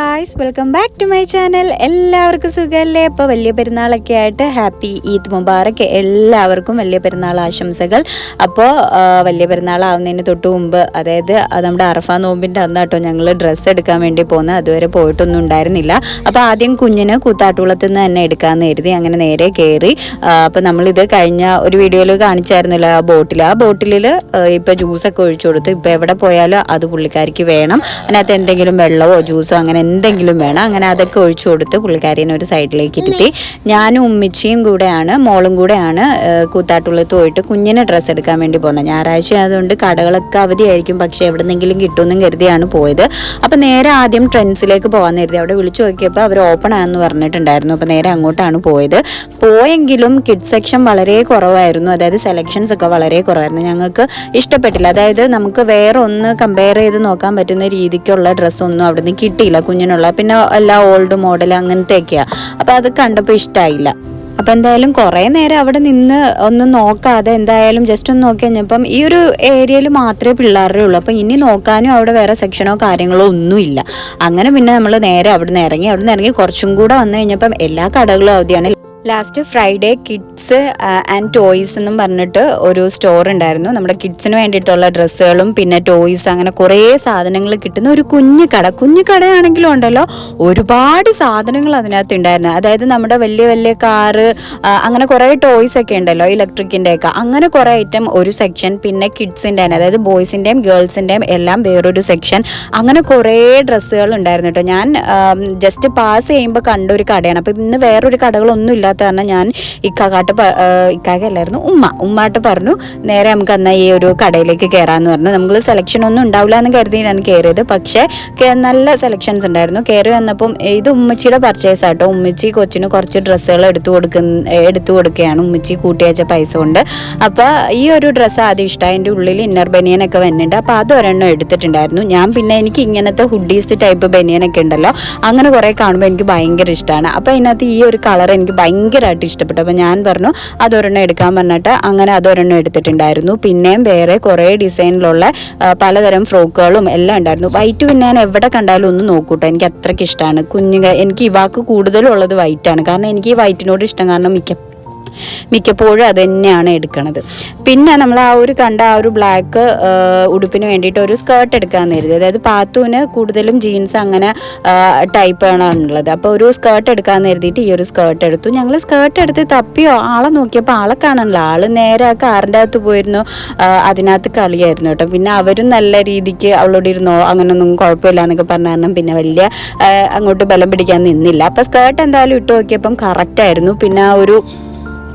Guys welcome back to my channel എല്ലാവർക്കും സുഖമല്ലേ അപ്പോൾ വലിയ പെരുന്നാളൊക്കെ ആയിട്ട് ഹാപ്പി ഈദ് മുബാറക്ക് എല്ലാവർക്കും വലിയ പെരുന്നാൾ ആശംസകൾ. അപ്പോൾ വലിയ പെരുന്നാൾ ആവുന്നതിന് തൊട്ട് മുമ്പ് അതായത് നമ്മുടെ അറഫ നോമ്പിന്റെ അന്ന് കേട്ടോ ഞങ്ങൾ ഡ്രസ്സ് എടുക്കാൻ വേണ്ടി പോകുന്നത് അതുവരെ പോയിട്ടൊന്നും ഉണ്ടായിരുന്നില്ല. അപ്പോൾ ആദ്യം കുഞ്ഞിന് കൂത്താട്ടുകുളത്ത് നിന്ന് തന്നെ എടുക്കാമെന്ന് കരുതി അങ്ങനെ നേരെ കയറി അപ്പോൾ നമ്മളിത് കഴിഞ്ഞ ഒരു വീഡിയോയിൽ കാണിച്ചായിരുന്നല്ലോ ആ ബോട്ടിൽ ആ ബോട്ടിലിൽ ഇപ്പോൾ ജ്യൂസൊക്കെ ഒഴിച്ചു കൊടുത്തു. ഇപ്പോൾ എവിടെ പോയാലും അത് പുള്ളിക്കാരിക്ക് വേണം. അതിനകത്ത് എന്തെങ്കിലും വെള്ളമോ ജ്യൂസോ അങ്ങനെ എന്തെങ്കിലും വേണം. അങ്ങനെ അതൊക്കെ ഒഴിച്ചു കൊടുത്ത് പുള്ളിക്കാരിനെ ഒരു സൈഡിലേക്ക് ഇരുത്തി. ഞാനും ഉമ്മിച്ചിയും കൂടെയാണ് മോളും കൂടെയാണ് കൂത്താട്ടുള്ളത്ത് പോയിട്ട് കുഞ്ഞിന് ഡ്രസ്സ് എടുക്കാൻ വേണ്ടി പോകുന്നത്. ഞായറാഴ്ച ആയതുകൊണ്ട് കടകളൊക്കെ അവധിയായിരിക്കും പക്ഷേ എവിടെന്നെങ്കിലും കിട്ടുമെന്നും കരുതിയാണ് പോയത്. അപ്പോൾ നേരെ ആദ്യം ട്രെൻഡ്സിലേക്ക് പോകാൻ കരുതി. അവിടെ വിളിച്ചു നോക്കിയപ്പോൾ അവർ ഓപ്പൺ ആണെന്ന് പറഞ്ഞിട്ടുണ്ടായിരുന്നു. അപ്പോൾ നേരെ അങ്ങോട്ടാണ് പോയത്. പോയെങ്കിലും കിഡ് സെക്ഷൻ വളരെ കുറവായിരുന്നു. അതായത് സെലക്ഷൻസ് ഒക്കെ വളരെ കുറവായിരുന്നു. ഞങ്ങൾക്ക് ഇഷ്ടപ്പെട്ടില്ല. അതായത് നമുക്ക് വേറെ ഒന്ന് കമ്പയർ ചെയ്ത് നോക്കാൻ പറ്റുന്ന രീതിക്കുള്ള ഡ്രസ്സൊന്നും അവിടെ നിന്ന് കിട്ടിയില്ല. കുഞ്ഞിനുള്ള പിന്നെ എല്ലാ ഓൾഡ് മോഡൽ അങ്ങനത്തെയൊക്കെയാണ് അപ്പോൾ അത് കണ്ടപ്പോൾ ഇഷ്ടമായില്ല അപ്പം എന്തായാലും കുറേ നേരം അവിടെ നിന്ന് ഒന്നും നോക്കാതെ എന്തായാലും ജസ്റ്റ് ഒന്ന് നോക്കി കഴിഞ്ഞപ്പം ഈ ഒരു ഏരിയയിൽ മാത്രമേ പിള്ളേരുടെ ഉള്ളൂ. അപ്പം ഇനി നോക്കാനും അവിടെ വേറെ സെക്ഷനോ കാര്യങ്ങളോ ഒന്നുമില്ല. അങ്ങനെ പിന്നെ നമ്മൾ നേരെ അവിടെ നിന്ന് ഇറങ്ങി അവിടെ നിന്ന് ഇറങ്ങി കുറച്ചും കൂടെ വന്നു കഴിഞ്ഞപ്പം എല്ലാ കടകളും അവധിയാണ്. Last Friday kids and toys എന്നും പറഞ്ഞിട്ട് ഒരു സ്റ്റോർ ഉണ്ടായിരുന്നു. നമ്മുടെ കിഡ്സിന് വേണ്ടിയിട്ടുള്ള ഡ്രസ്സുകളും പിന്നെ ടോയ്സ് അങ്ങനെ കുറേ സാധനങ്ങൾ കിട്ടുന്ന ഒരു കുഞ്ഞു കട. കുഞ്ഞു കടയാണെങ്കിലും ഉണ്ടല്ലോ ഒരുപാട് സാധനങ്ങൾ അതിനകത്ത് ഉണ്ടായിരുന്നു. അതായത് നമ്മുടെ വലിയ വലിയ കാറ് അങ്ങനെ കുറേ ടോയ്സ് ഒക്കെ ഉണ്ടല്ലോ ഇലക്ട്രിക്കിന്റെ ഒക്കെ അങ്ങനെ കുറേ ഐറ്റം ഒരു സെക്ഷൻ പിന്നെ കിഡ്സിന്റെ തന്നെ. അതായത് ബോയ്സിന്റെയും ഗേൾസിന്റെയും എല്ലാം വേറൊരു സെക്ഷൻ അങ്ങനെ കുറേ ഡ്രസ്സുകൾ ഉണ്ടായിരുന്നു കേട്ടോ. ഞാൻ ജസ്റ്റ് പാസ് ചെയ്യുമ്പോൾ കണ്ട ഒരു കടയാണ്. അപ്പം ഇന്ന് വേറൊരു കടകളൊന്നും ഇല്ലാത്ത കാരണം ഞാൻ ഇക്കാക്കാട്ട് ഇക്കാക്കല്ലായിരുന്നു ഉമ്മ. ഉമ്മാട്ട് പറഞ്ഞു നേരെ നമുക്ക് എന്നാൽ ഈ ഒരു കടയിലേക്ക് കയറാമെന്ന് പറഞ്ഞു. നമ്മൾ സെലക്ഷൻ ഒന്നും ഉണ്ടാവില്ല എന്ന് കരുതിയിട്ടാണ് കയറിയത് പക്ഷേ നല്ല സെലക്ഷൻസ് ഉണ്ടായിരുന്നു. കയറി വന്നപ്പം ഇത് ഉമ്മച്ചിയുടെ പർച്ചേസ് ആട്ടോ. ഉമ്മച്ചി കൊച്ചിന് കുറച്ച് ഡ്രസ്സുകൾ എടുത്തു കൊടുക്കുന്ന എടുത്തു കൊടുക്കുകയാണ്. ഉമ്മച്ചി കൂട്ടിയച്ച പൈസ കൊണ്ട്. അപ്പോൾ ഈ ഒരു ഡ്രസ്സ് ആദ്യം ഇഷ്ടമായി എന്റെ ഉള്ളിൽ ഇന്നർ ബനിയനൊക്കെ വന്നിട്ടുണ്ട്. അപ്പോൾ അത് ഒരെണ്ണം എടുത്തിട്ടുണ്ടായിരുന്നു. ഞാൻ പിന്നെ എനിക്ക് ഇങ്ങനത്തെ ഹുഡീസ് ടൈപ്പ് ബനിയനൊക്കെ ഉണ്ടല്ലോ. അങ്ങനെ കുറേ കാണുമ്പോൾ എനിക്ക് ഭയങ്കര ഇഷ്ടമാണ് അപ്പോൾ അതിനകത്ത് ഈ ഒരു കളർ എനിക്ക് ഭയങ്കരമായിട്ട് ഇഷ്ടപ്പെട്ടു. അപ്പോൾ ഞാൻ പറഞ്ഞു അതൊരെണ്ണം എടുക്കാൻ പറഞ്ഞിട്ട് അങ്ങനെ അതൊരെണ്ണം എടുത്തിട്ടുണ്ടായിരുന്നു. പിന്നെയും വേറെ കുറേ ഡിസൈനിലുള്ള പലതരം ഫ്രോക്കുകളും എല്ലാം ഉണ്ടായിരുന്നു. വൈറ്റ് പിന്നെ ഞാൻ എവിടെ കണ്ടാലും ഒന്ന് നോക്കൂട്ടോ. എനിക്ക് അത്രയ്ക്ക് ഇഷ്ടമാണ്. കുഞ്ഞുങ്ങൾ എനിക്ക് ഇവാക്ക് കൂടുതലും ഉള്ളത് വൈറ്റാണ്. കാരണം എനിക്ക് ഈ വൈറ്റിനോട് ഇഷ്ടം. കാരണം മിക്ക മിക്കപ്പോഴും അത് തന്നെയാണ് എടുക്കണത്. പിന്നെ നമ്മൾ ആ ഒരു കണ്ട ആ ഒരു ബ്ലാക്ക് ഉടുപ്പിന് വേണ്ടിയിട്ട് ഒരു സ്കേർട്ട് എടുക്കാൻ കരുതി. അതായത് പാത്തുവിന് കൂടുതലും ജീൻസ് അങ്ങനെ ടൈപ്പാണ് ഉള്ളത്. അപ്പോൾ ഒരു സ്കേർട്ട് എടുക്കാൻ കരുതിയിട്ട് ഈ ഒരു സ്കേർട്ട് എടുത്തു. ഞങ്ങൾ സ്കേർട്ട് എടുത്ത് തപ്പിയോ ആളെ നോക്കിയപ്പോൾ ആളെ കാണാനില്ല. ആൾ നേരെ ആ കാറിന്റെ അകത്ത് പോയിരുന്നു. അതിനകത്ത് കളിയായിരുന്നു കേട്ടോ. പിന്നെ അവരും നല്ല രീതിക്ക് അവളോട് ഇരുന്നോ അങ്ങനൊന്നും കുഴപ്പമില്ല എന്നൊക്കെ പറഞ്ഞ കാരണം പിന്നെ വലിയ അങ്ങോട്ട് ബലം പിടിക്കാൻ നിന്നില്ല. അപ്പോൾ സ്കേർട്ട് എന്തായാലും ഇട്ട് നോക്കിയപ്പം കറക്റ്റായിരുന്നു പിന്നെ ആ ഒരു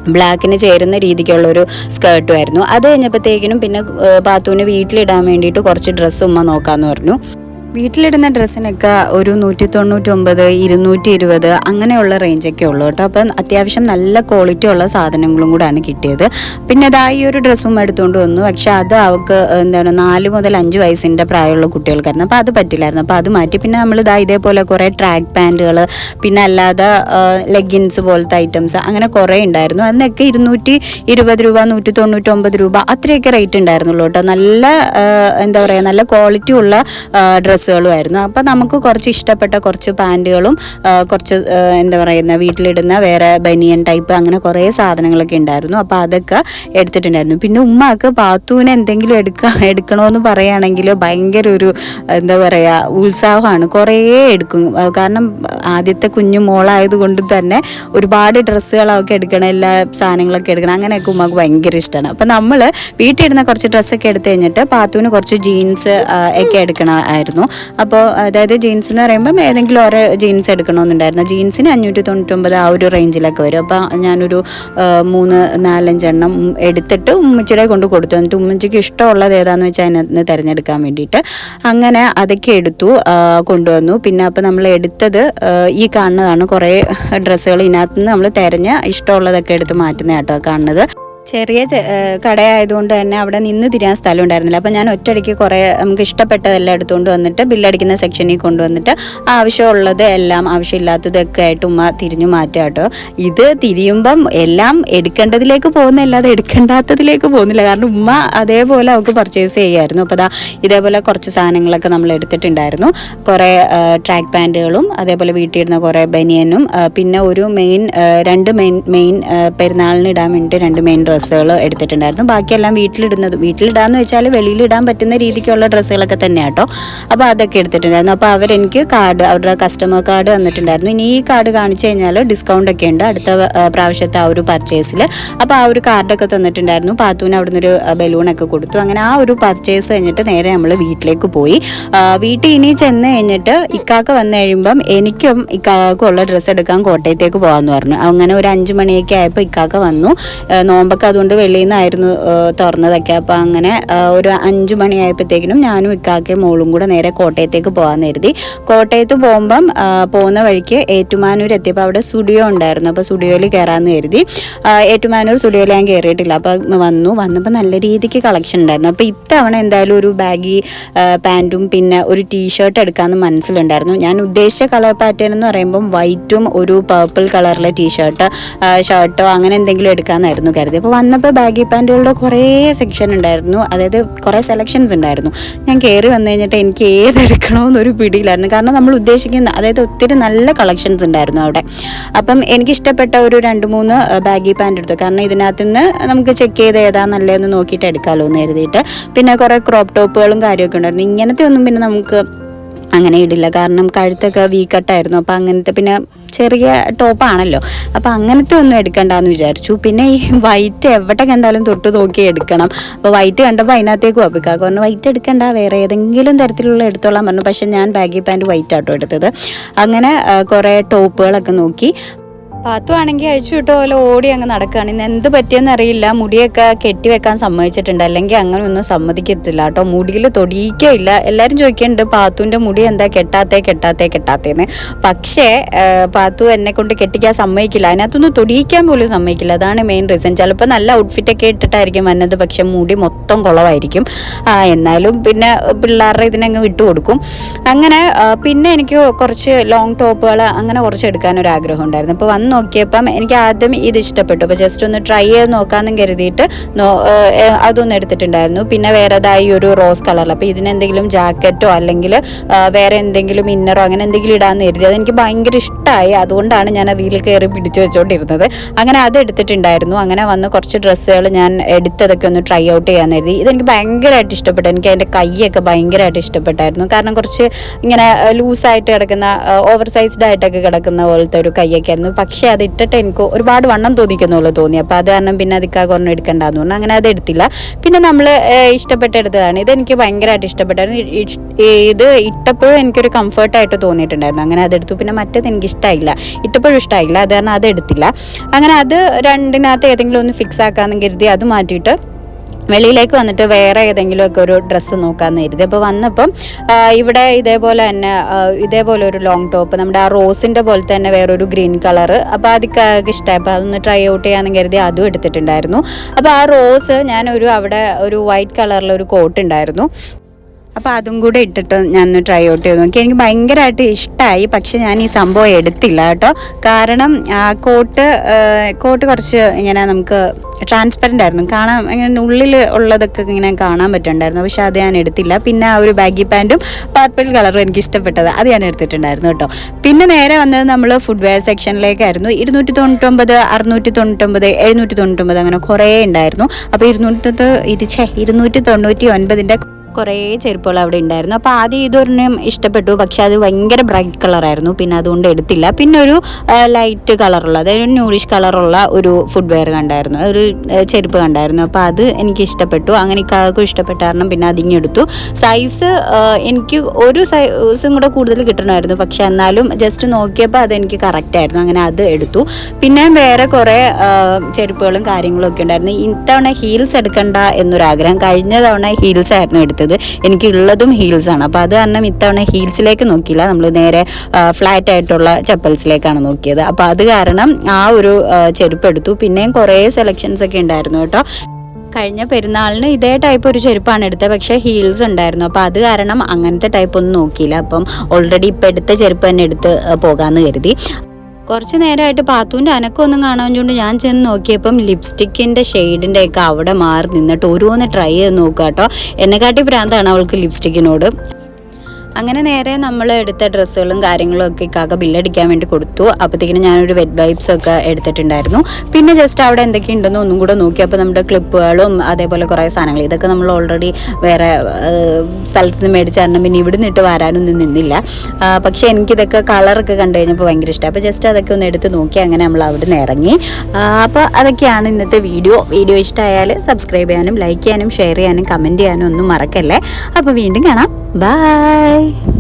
ബ്ലാക്കിന് ചേരുന്ന രീതിക്കുള്ളൊരു സ്കേർട്ടുമായിരുന്നു അത് കഴിഞ്ഞപ്പോഴത്തേക്കിനും പിന്നെ പാത്തുവിന് വീട്ടിലിടാൻ വേണ്ടിയിട്ട് കുറച്ച് ഡ്രസ്സ് ഉമ്മ നോക്കാമെന്ന് പറഞ്ഞു. വീട്ടിലിടുന്ന ഡ്രസ്സിനൊക്കെ ഒരു നൂറ്റി തൊണ്ണൂറ്റൊമ്പത് ഇരുന്നൂറ്റി ഇരുപത് അങ്ങനെയുള്ള റേഞ്ചൊക്കെ ഉള്ളൂ കേട്ടോ. അപ്പം അത്യാവശ്യം നല്ല ക്വാളിറ്റി ഉള്ള സാധനങ്ങളും കൂടാണ് കിട്ടിയത്. പിന്നെ അതാ ഈ ഒരു ഡ്രസ്സും എടുത്തുകൊണ്ട് വന്നു. പക്ഷെ അത് അവൾക്ക് എന്താണ് നാല് മുതൽ അഞ്ച് വയസ്സിന്റെ പ്രായമുള്ള കുട്ടികൾക്കായിരുന്നു. അപ്പോൾ അത് പറ്റില്ലായിരുന്നു. അപ്പോൾ അത് മാറ്റി. പിന്നെ നമ്മൾ ഇതാ ഇതേപോലെ കുറേ ട്രാക്ക് പാന്റുകൾ പിന്നെ അല്ലാതെ ലെഗിൻസ് പോലത്തെ ഐറ്റംസ് അങ്ങനെ കുറേ ഉണ്ടായിരുന്നു. അതിനൊക്കെ ഇരുന്നൂറ്റി ഇരുപത് രൂപ നൂറ്റി തൊണ്ണൂറ്റൊമ്പത് രൂപ അത്രയൊക്കെ റേറ്റ് ഉണ്ടായിരുന്നുള്ളൂ കേട്ടോ. നല്ല എന്താ പറയുക നല്ല ക്വാളിറ്റി ഉള്ള ഡ്രസ്സുകളുമായിരുന്നു. അപ്പോൾ നമുക്ക് കുറച്ച് ഇഷ്ടപ്പെട്ട കുറച്ച് പാന്റുകളും കുറച്ച് എന്താ പറയുന്ന വീട്ടിലിടുന്ന വേറെ ബനിയൻ ടൈപ്പ് അങ്ങനെ കുറേ സാധനങ്ങളൊക്കെ ഉണ്ടായിരുന്നു. അപ്പോൾ അതൊക്കെ എടുത്തിട്ടുണ്ടായിരുന്നു. പിന്നെ ഉമ്മാക്ക് പാത്തുവിന് എന്തെങ്കിലും എടുക്ക എടുക്കണമെന്ന് പറയുകയാണെങ്കിൽ ഭയങ്കര ഒരു എന്താ പറയുക ഉത്സാഹമാണ്. കുറേ എടുക്കും. കാരണം ആദ്യത്തെ കുഞ്ഞു മോളായത് കൊണ്ട് തന്നെ ഒരുപാട് ഡ്രസ്സുകളൊക്കെ എടുക്കണം എല്ലാ സാധനങ്ങളൊക്കെ എടുക്കണം അങ്ങനെയൊക്കെ ഉമ്മാക്ക് ഭയങ്കര ഇഷ്ടമാണ് അപ്പം നമ്മൾ വീട്ടിലിടുന്ന കുറച്ച് ഡ്രസ്സൊക്കെ എടുത്തു കഴിഞ്ഞിട്ട് പാത്തുവിന് കുറച്ച് ജീൻസ് ഒക്കെ എടുക്കണമായിരുന്നു അപ്പോൾ അതായത് ജീൻസ് എന്ന് പറയുമ്പം ഏതെങ്കിലും ഓരോ ജീൻസ് എടുക്കണമെന്നുണ്ടായിരുന്നു. ജീൻസിന് അഞ്ഞൂറ്റി തൊണ്ണൂറ്റൊമ്പത് ആ ഒരു റേഞ്ചിലൊക്കെ വരും. അപ്പോൾ ഞാനൊരു മൂന്ന് നാലഞ്ചെണ്ണം എടുത്തിട്ട് ഉമ്മച്ചിയുടെ കൊണ്ട് കൊടുത്തു. എന്നിട്ട് ഉമ്മച്ചിക്ക് ഇഷ്ടമുള്ളത് ഏതാണെന്ന് വെച്ചാൽ അതിനകത്ത് തിരഞ്ഞെടുക്കാൻ വേണ്ടിയിട്ട്. അങ്ങനെ അതൊക്കെ എടുത്തു കൊണ്ടുവന്നു. പിന്നെ അപ്പോൾ നമ്മൾ എടുത്തത് ഈ കാണുന്നതാണ് കുറേ ഡ്രസ്സുകൾ. ഇതിനകത്ത് നിന്ന് നമ്മൾ തിരഞ്ഞ് ഇഷ്ടമുള്ളതൊക്കെ എടുത്ത് മാറ്റുന്ന കേട്ടോ കാണുന്നത്. ചെറിയ കടയായതുകൊണ്ട് തന്നെ അവിടെ നിന്ന് തിരിയാൻ സ്ഥലം ഉണ്ടായിരുന്നില്ല അപ്പം ഞാൻ ഒറ്റയടിക്ക് കുറേ നമുക്ക് ഇഷ്ടപ്പെട്ടതെല്ലാം എടുത്തുകൊണ്ട് വന്നിട്ട് ബില്ലടിക്കുന്ന സെക്ഷനിൽ കൊണ്ടുവന്നിട്ട് ആവശ്യമുള്ളത് എല്ലാം ആവശ്യമില്ലാത്തതൊക്കെ ആയിട്ട് ഉമ്മ തിരിഞ്ഞു മാറ്റുക കേട്ടോ. ഇത് തിരിയുമ്പം എല്ലാം എടുക്കേണ്ടതിലേക്ക് പോകുന്നല്ലാതെ എടുക്കേണ്ടാത്തതിലേക്ക് പോകുന്നില്ല. കാരണം ഉമ്മ അതേപോലെ അവൾക്ക് പർച്ചേസ് ചെയ്യായിരുന്നു. അപ്പോൾ അതാ ഇതേപോലെ കുറച്ച് സാധനങ്ങളൊക്കെ നമ്മൾ എടുത്തിട്ടുണ്ടായിരുന്നു. കുറേ ട്രാക്ക് പാന്റുകളും അതേപോലെ വീട്ടിലിരുന്ന കുറേ ബനിയനും പിന്നെ ഒരു മെയിൻ രണ്ട് മെയിൻ മെയിൻ പെരുന്നാളിന് ഇടാൻ വേണ്ടിയിട്ട് രണ്ട് മെയിൻ ഡ്രസ്സുകൾ എടുത്തിട്ടുണ്ടായിരുന്നു. ബാക്കിയെല്ലാം വീട്ടിലിടുന്നത്. വീട്ടിലിടാന്ന് വെച്ചാൽ വെളിയിലിടാൻ പറ്റുന്ന രീതിക്കുള്ള ഡ്രസ്സുകളൊക്കെ തന്നെയാണ് കേട്ടോ അപ്പോൾ അതൊക്കെ എടുത്തിട്ടുണ്ടായിരുന്നു. അപ്പോൾ അവരെനിക്ക് കാർഡ് അവരുടെ കസ്റ്റമർ കാർഡ് തന്നിട്ടുണ്ടായിരുന്നു. ഇനി ഈ കാർഡ് കാണിച്ചു കഴിഞ്ഞാൽ ഡിസ്കൗണ്ട് ഒക്കെ ഉണ്ട്. അടുത്ത പ്രാവശ്യത്തെ ആ ഒരു പർച്ചേസിൽ അപ്പോൾ ആ ഒരു കാർഡൊക്കെ തന്നിട്ടുണ്ടായിരുന്നു. പാത്തൂന് അവിടുന്ന് ഒരു ബലൂണൊക്കെ കൊടുത്തു. അങ്ങനെ ആ ഒരു പർച്ചേസ് കഴിഞ്ഞിട്ട് നേരെ നമ്മൾ വീട്ടിലേക്ക് പോയി. വീട്ടിൽ ഇനി ചെന്ന് കഴിഞ്ഞിട്ട് ഇക്കാക്ക വന്നു കഴിയുമ്പം എനിക്കും ഇക്കാക്കും ഉള്ള ഡ്രസ്സ് എടുക്കാൻ കോട്ടയത്തേക്ക് പോകാമെന്ന് പറഞ്ഞു. അങ്ങനെ ഒരു അഞ്ച് മണിയൊക്കെ ആയപ്പോൾ ഇക്കാക്ക വന്നു. ആ, അതുകൊണ്ട് വെളിയിൽ നിന്നായിരുന്നു തുറന്നതൊക്കെ. അപ്പോൾ അങ്ങനെ ഒരു അഞ്ച് മണിയായപ്പോഴത്തേക്കിനും ഞാനും ഇക്കാക്കയും മോളും കൂടെ നേരെ കോട്ടയത്തേക്ക് പോകാൻ കരുതി കോട്ടയത്ത് പോകുമ്പം പോകുന്ന വഴിക്ക് ഏറ്റുമാനൂർ എത്തിയപ്പോൾ അവിടെ സ്റ്റുഡിയോ ഉണ്ടായിരുന്നു. അപ്പോൾ സ്റ്റുഡിയോയിൽ കയറാമെന്ന് കരുതി. ഏറ്റുമാനൂർ സ്റ്റുഡിയോയിൽ ഞാൻ കയറിയിട്ടില്ല അപ്പോൾ വന്നു. വന്നപ്പോൾ നല്ല രീതിക്ക് കളക്ഷൻ ഉണ്ടായിരുന്നു. അപ്പോൾ ഇത്തവണ എന്തായാലും ഒരു ബാഗി പാന്റും പിന്നെ ഒരു ടീഷർട്ട് എടുക്കാമെന്ന് മനസ്സിലുണ്ടായിരുന്നു. ഞാൻ ഉദ്ദേശിച്ച കളർ പാറ്റേൺ എന്ന് പറയുമ്പം വൈറ്റും ഒരു പർപ്പിൾ കളറിലെ ടീഷർട്ട് ഷർട്ടോ അങ്ങനെ എന്തെങ്കിലും എടുക്കാമെന്നായിരുന്നു കരുതി അപ്പോൾ വന്നപ്പോൾ ബാഗി പാന്റുകളുടെ കുറേ സെക്ഷൻ ഉണ്ടായിരുന്നു. അതായത് കുറേ സെലക്ഷൻസ് ഉണ്ടായിരുന്നു. ഞാൻ കയറി വന്നു കഴിഞ്ഞിട്ട് എനിക്ക് ഏതെടുക്കണമെന്നൊരു പിടിയിലായിരുന്നു കാരണം നമ്മൾ ഉദ്ദേശിക്കുന്ന അതായത് ഒത്തിരി നല്ല കളക്ഷൻസ് ഉണ്ടായിരുന്നു അവിടെ. അപ്പം എനിക്കിഷ്ടപ്പെട്ട ഒരു രണ്ട് മൂന്ന് ബാഗി പാന്റ് എടുത്തു. കാരണം ഇതിനകത്ത് നിന്ന് നമുക്ക് ചെക്ക് ചെയ്ത് ഏതാ നല്ലതെന്ന് നോക്കിയിട്ട് എടുക്കാമല്ലോ എന്ന് കരുതിയിട്ട്. പിന്നെ കുറേ ക്രോപ്പ് ടോപ്പുകളും കാര്യമൊക്കെ ഉണ്ടായിരുന്നു. ഇങ്ങനത്തെ ഒന്നും പിന്നെ നമുക്ക് അങ്ങനെ ഇടില്ല. കാരണം കഴുത്തൊക്കെ വീക്കട്ടായിരുന്നു. അപ്പോൾ അങ്ങനത്തെ പിന്നെ ചെറിയ ടോപ്പാണല്ലോ അപ്പോൾ അങ്ങനത്തെ ഒന്നും എടുക്കണ്ടെന്ന് വിചാരിച്ചു. പിന്നെ ഈ വൈറ്റ് എവിടെ കണ്ടാലും തൊട്ട് നോക്കി എടുക്കണം. അപ്പോൾ വൈറ്റ് കണ്ടപ്പോൾ അതിനകത്തേക്ക് വപ്പിക്കാക്ക പറഞ്ഞു വൈറ്റ് എടുക്കണ്ട. വേറെ ഏതെങ്കിലും തരത്തിലുള്ള എടുത്തോളാൻ പറഞ്ഞു. പക്ഷേ ഞാൻ ബാഗി പാന്റ് വൈറ്റ് ആട്ടോ എടുത്തത്. അങ്ങനെ കുറേ ടോപ്പുകളൊക്കെ നോക്കി. പാത്തു ആണെങ്കിൽ അഴിച്ചു വിട്ട പോലെ ഓടി അങ്ങ് നടക്കുകയാണ്. ഇന്ന് എന്ത് പറ്റിയെന്ന് അറിയില്ല. മുടിയൊക്കെ കെട്ടിവെക്കാൻ സമ്മതിച്ചിട്ടുണ്ട്. അല്ലെങ്കിൽ അങ്ങനെ ഒന്നും സമ്മതിക്കത്തില്ല കേട്ടോ. മുടിയിൽ തൊടിയിക്കില്ല എല്ലാവരും ചോദിക്കുന്നുണ്ട് പാത്തുവിന്റെ മുടി എന്താ കെട്ടാത്തേ കെട്ടാത്തേ കെട്ടാത്തേന്ന്. പക്ഷേ പാത്തു എന്നെ കൊണ്ട് കെട്ടിക്കാൻ സമ്മതിക്കില്ല. അതിനകത്തൊന്നും തൊടിയിക്കാൻ പോലും സമ്മതിക്കില്ല. അതാണ് മെയിൻ റീസൺ ചിലപ്പോൾ നല്ല ഔട്ട്ഫിറ്റൊക്കെ ഇട്ടിട്ടായിരിക്കും വന്നത്. പക്ഷെ മുടി മൊത്തം കുളമായിരിക്കും ആ, എന്നാലും പിന്നെ പിള്ളേരുടെ ഇതിനങ്ങ് വിട്ടുകൊടുക്കും അങ്ങനെ പിന്നെ എനിക്ക് കുറച്ച് ലോങ് ടോപ്പുകൾ അങ്ങനെ കുറച്ച് ആഗ്രഹം ഉണ്ടായിരുന്നു. അപ്പോൾ വന്ന്. നോക്കിയപ്പം എനിക്ക് ആദ്യം ഇത് ഇഷ്ടപ്പെട്ടു. അപ്പോൾ ജസ്റ്റ് ഒന്ന് ട്രൈ ചെയ്ത് നോക്കാമെന്ന് കരുതിയിട്ട് അതൊന്ന് എടുത്തിട്ടുണ്ടായിരുന്നു. പിന്നെ വേറെതായി ഒരു റോസ് കളറിൽ അപ്പോൾ ഇതിനെന്തെങ്കിലും ജാക്കറ്റോ അല്ലെങ്കിൽ വേറെ എന്തെങ്കിലും ഇന്നറോ അങ്ങനെ എന്തെങ്കിലും ഇടാമെന്ന് കരുതി. അതെനിക്ക് ഭയങ്കര ഇഷ്ടമായി അതുകൊണ്ടാണ് ഞാൻ അതിൽ കയറി പിടിച്ചു വെച്ചുകൊണ്ടിരുന്നത് അങ്ങനെ അത് എടുത്തിട്ടുണ്ടായിരുന്നു. അങ്ങനെ വന്ന് കുറച്ച് ഡ്രസ്സുകൾ ഞാൻ എടുത്തതൊക്കെ ഒന്ന് ട്രൈ ഔട്ട് ചെയ്യാൻ കരുതി. ഇതെനിക്ക് ഭയങ്കരമായിട്ട് ഇഷ്ടപ്പെട്ടു. എനിക്ക് അതിന്റെ കൈയൊക്കെ ഭയങ്കരമായിട്ട് ഇഷ്ടപ്പെട്ടായിരുന്നു. കാരണം കുറച്ച് ഇങ്ങനെ ലൂസായിട്ട് കിടക്കുന്ന ഓവർ സൈസ്ഡ് ആയിട്ടൊക്കെ കിടക്കുന്ന പോലത്തെ ഒരു കൈയൊക്കെ ആയിരുന്നു പക്ഷേ അത് ഇട്ടിട്ട് എനിക്ക് ഒരുപാട് വണ്ണം തോന്നിക്കുന്നുള്ളൂ തോന്നി. അപ്പോൾ അത് കാരണം പിന്നെ അതിക്കാ ഒരെണ്ണം എടുക്കണ്ടെന്ന് പറഞ്ഞു. അങ്ങനെ അത് എടുത്തില്ല. പിന്നെ നമ്മൾ ഇഷ്ടപ്പെട്ടെടുത്തതാണ്. ഇതെനിക്ക് ഭയങ്കരമായിട്ട് ഇഷ്ടപ്പെട്ടായിരുന്നു. ഇത് ഇട്ടപ്പോഴും എനിക്കൊരു കംഫർട്ടായിട്ട് തോന്നിയിട്ടുണ്ടായിരുന്നു. അങ്ങനെ അതെടുത്തു പിന്നെ മറ്റേത് എനിക്ക് ഇഷ്ടമായില്ല ഇട്ടപ്പോഴും ഇഷ്ടമായില്ല അത് കാരണം അത് എടുത്തില്ല. അങ്ങനെ അത് രണ്ടിനകത്ത് ഏതെങ്കിലും ഒന്ന് ഫിക്സ് ആക്കാമെന്ന് കരുതി അത് മാറ്റിയിട്ട് വെളിയിലേക്ക് വന്നിട്ട് വേറെ ഏതെങ്കിലുമൊക്കെ ഒരു ഡ്രസ്സ് നോക്കാമെന്ന് കരുതി. അപ്പോൾ വന്നപ്പം ഇവിടെ ഇതേപോലെ തന്നെ ഇതേപോലെ ഒരു ലോങ് ടോപ്പ് നമ്മുടെ ആ റോസിന്റെ പോലെ തന്നെ വേറൊരു ഗ്രീൻ കളർ അപ്പോൾ അതൊക്കെ ഇഷ്ടമായി അപ്പോൾ അതൊന്ന് ട്രൈ ഔട്ട് ചെയ്യാമെന്ന് കരുതി അതും എടുത്തിട്ടുണ്ടായിരുന്നു. അപ്പോൾ ആ റോസ് ഞാനൊരു അവിടെ ഒരു വൈറ്റ് കളറിലൊരു കോട്ട് ഉണ്ടായിരുന്നു. അപ്പോൾ അതും കൂടെ ഇട്ടിട്ട് ഞാനൊന്ന് ട്രൈ ഔട്ട് ചെയ്ത് നോക്കി. എനിക്ക് ഭയങ്കരമായിട്ട് ഇഷ്ടമായി പക്ഷെ ഞാൻ ഈ സംഭവം എടുത്തില്ല കേട്ടോ. കാരണം ആ കോട്ട് കോട്ട് കുറച്ച് ഇങ്ങനെ നമുക്ക് ട്രാൻസ്പെറന്റ് ആയിരുന്നു. കാണാൻ ഇങ്ങനെ ഉള്ളിൽ ഉള്ളതൊക്കെ ഇങ്ങനെ കാണാൻ പറ്റുന്നുണ്ടായിരുന്നു പക്ഷെ അത് ഞാൻ എടുത്തില്ല. പിന്നെ ആ ഒരു ബാഗി പാന്റും പർപ്പിൾ കളറും എനിക്ക് ഇഷ്ടപ്പെട്ടത്. അത് ഞാൻ എടുത്തിട്ടുണ്ടായിരുന്നു കേട്ടോ. പിന്നെ നേരെ വന്നത് നമ്മൾ ഫുഡ് വെയർ സെക്ഷനിലേക്കായിരുന്നു ഇരുന്നൂറ്റി തൊണ്ണൂറ്റൊമ്പത് അറുന്നൂറ്റി തൊണ്ണൂറ്റൊമ്പത് എഴുന്നൂറ്റി തൊണ്ണൂറ്റൊമ്പത് അങ്ങനെ കുറേ ഉണ്ടായിരുന്നു. അപ്പോൾ ഇരുന്നൂറ്റി ഇരുന്നൂറ്റി തൊണ്ണൂറ്റി ഒൻപതിന്റെ കുറേ ചെരുപ്പുകൾ അവിടെ ഉണ്ടായിരുന്നു. അപ്പോൾ ആദ്യം ഇതൊരെണ്ണം ഇഷ്ടപ്പെട്ടു. പക്ഷെ അത് ഭയങ്കര ബ്രൈറ്റ് കളറായിരുന്നു. പിന്നെ അതുകൊണ്ട് എടുത്തില്ല. പിന്നെ ഒരു ലൈറ്റ് കളറുള്ള അതായത് ന്യൂഡിഷ് കളറുള്ള ഒരു ഫുഡ് വെയർ കണ്ടായിരുന്നു. ഒരു ചെരുപ്പ് കണ്ടായിരുന്നു. അപ്പോൾ അത് എനിക്ക് ഇഷ്ടപ്പെട്ടു. അങ്ങനെ ഇക്കാർക്കും ഇഷ്ടപ്പെട്ട കാരണം പിന്നെ അതിങ്ങെടുത്തു സൈസ് എനിക്ക് ഒരു സൈസും കൂടെ കൂടുതൽ കിട്ടണമായിരുന്നു. പക്ഷെ എന്നാലും ജസ്റ്റ് നോക്കിയപ്പോൾ അതെനിക്ക് കറക്റ്റ് ആയിരുന്നു. അങ്ങനെ അത് എടുത്തു. പിന്നെ വേറെ കുറേ ചെരുപ്പുകളും കാര്യങ്ങളും ഒക്കെ ഉണ്ടായിരുന്നു. ഇത്തവണ ഹീൽസ് എടുക്കണ്ട എന്നൊരാഗ്രഹം. കഴിഞ്ഞ തവണ ഹീൽസ് ആയിരുന്നു എടുത്തത്. എടുത്തത് എനിക്കുള്ളതും ഹീൽസാണ് അപ്പോൾ അത് കാരണം ഇത്തവണ ഹീൽസിലേക്ക് നോക്കിയില്ല. നമ്മൾ നേരെ ഫ്ലാറ്റ് ആയിട്ടുള്ള ചപ്പൽസിലേക്കാണ് നോക്കിയത്. അപ്പോൾ അത് കാരണം ആ ഒരു ചെരുപ്പ് എടുത്തു. പിന്നെയും കുറേ സെലക്ഷൻസ് ഒക്കെ ഉണ്ടായിരുന്നു കേട്ടോ. കഴിഞ്ഞ പെരുന്നാളിന് ഇതേ ടൈപ്പ് ഒരു ചെരുപ്പാണ് എടുത്തത്. പക്ഷേ ഹീൽസ് ഉണ്ടായിരുന്നു. അപ്പോൾ അത് കാരണം അങ്ങനത്തെ ടൈപ്പ് ഒന്നും നോക്കിയില്ല. അപ്പം ഓൾറെഡി ഇപ്പം എടുത്ത ചെരുപ്പ് തന്നെ എടുത്ത് പോകാമെന്ന് കരുതി. കുറച്ച് നേരമായിട്ട് പാത്തുവിന്റെ അനക്കമൊന്നും കാണാഞ്ഞുകൊണ്ട് ഞാൻ ചെന്ന് നോക്കിയപ്പം ലിപ്സ്റ്റിക്കിന്റെ ഷെയ്ഡിന്റെ ഒക്കെ അവിടെ മാറി നിന്നിട്ട് ഓരോന്ന് ട്രൈ ചെയ്ത് നോക്കുക കേട്ടോ എന്നെക്കാട്ടി ഭ്രാന്താണ് അവൾക്ക് ലിപ്സ്റ്റിക്കിനോട്. അങ്ങനെ നേരെ നമ്മൾ എടുത്ത ഡ്രസ്സുകളും കാര്യങ്ങളും ഒക്കെ ഇക്കാക്ക ബില്ലടിക്കാൻ വേണ്ടി കൊടുത്തു. അപ്പോഴത്തേക്കിനും ഞാനൊരു വെറ്റ് വൈബ്സ് ഒക്കെ എടുത്തിട്ടുണ്ടായിരുന്നു. പിന്നെ ജസ്റ്റ് അവിടെ എന്തൊക്കെ ഉണ്ടെന്ന് ഒന്നും കൂടെ നോക്കി. അപ്പോൾ നമ്മുടെ ക്ലിപ്പുകളും അതേപോലെ കുറേ സാധനങ്ങൾ. ഇതൊക്കെ നമ്മൾ ഓൾറെഡി വേറെ സ്ഥലത്ത് നിന്ന് മേടിച്ചായിരുന്നു പിന്നെ ഇവിടെ നിന്നിട്ട് വരാനൊന്നും നിന്നില്ല. പക്ഷേ എനിക്കിതൊക്കെ കളറൊക്കെ കണ്ടു കഴിഞ്ഞപ്പോൾ ഭയങ്കര ഇഷ്ടം അപ്പോൾ ജസ്റ്റ് അതൊക്കെ ഒന്ന് എടുത്ത് നോക്കി. അങ്ങനെ നമ്മൾ അവിടെ നിന്ന് ഇറങ്ങി അപ്പോൾ അതൊക്കെയാണ് ഇന്നത്തെ വീഡിയോ. വീഡിയോ ഇഷ്ടമായാൽ സബ്സ്ക്രൈബ് ചെയ്യാനും ലൈക്ക് ചെയ്യാനും ഷെയർ ചെയ്യാനും കമന്റ് ചെയ്യാനും ഒന്നും മറക്കല്ലേ. അപ്പോൾ വീണ്ടും കാണാം. Bye!